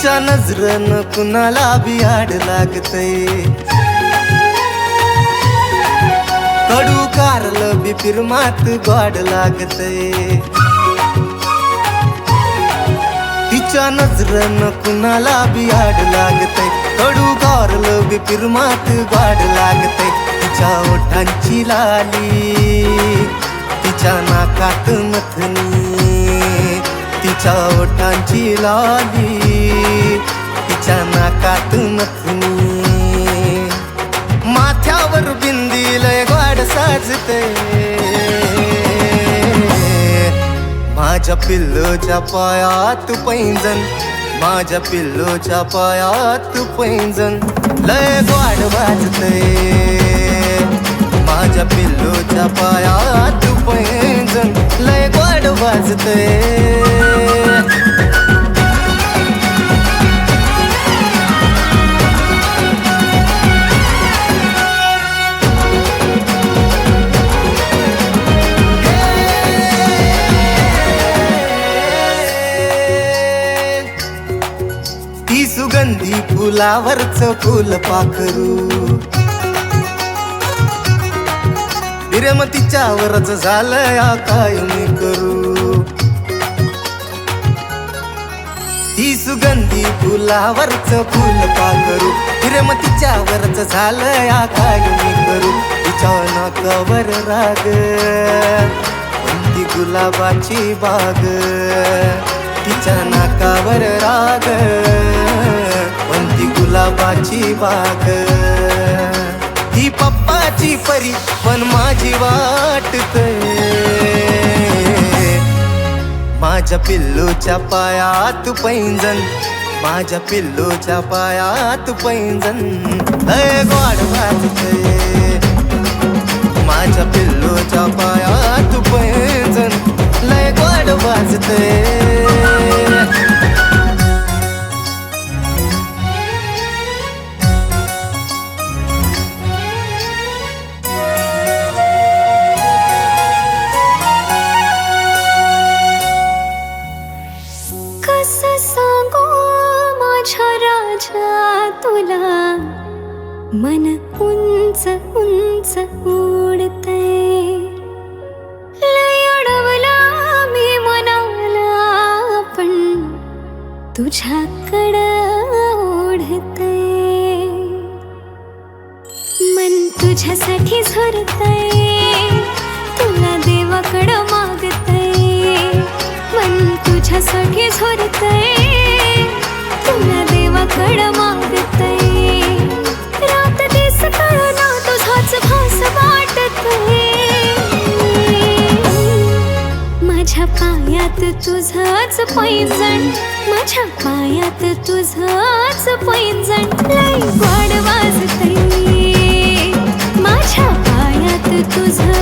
तिच्या नजरन कुणाला बियाड लागतय? कडू कारल बी फिरमात गोड लागतय. तिच्या नजरन कुणाला बियाड लागतय? कडू कारलं बी फिरमात गोड लागतय. तिच्या ओठांची लाली तिच्या नाकात मथनी तिच्या ओठांची लाली. तिच्या नाकातून माथ्यावर बिंदी लय गोड साजते. माझ्या पिल्लोच्या पायात पैंजन माझ्या पिल्लोच्या पायात पैंजन लय गाड वाजते. माझ्या पिल्लोच्या पायात पैंजन लय गाड वाजते. ती फुलावरच फुल पाखरू. झालं या काय मी करू. ती सुगंधी फुलावरच फुल पाखरू. झालं या काय मी करू. तिच्या नाकावर राग कोणती गुलाबाची बाग. तिच्या नाकावर राग. ही गुलाबाची बाग ही पप्पाची परी पण माझी वाटते माझ्या पिल्लूच्या पायात पैंजन माझ्या पिल्लूच्या पायात पैंजन लय गोड वाजते माझ्या पिल्लूच्या पायात पैंजन लय गोड वाजते तुला. मन उंच उंच उडतय. लय उडवला मी मनाला पण तुझ्याकडं ओढतय. मन तुझ्यासाठी झरतय. तुला देवाकडं मागतय. मन तुझ्यासाठी झरतय. तुला देवाकडं तुझाच पैजण माझ्या पायात तुझाच पैजण लय वाढ वाजते माझ्या पायात तुझं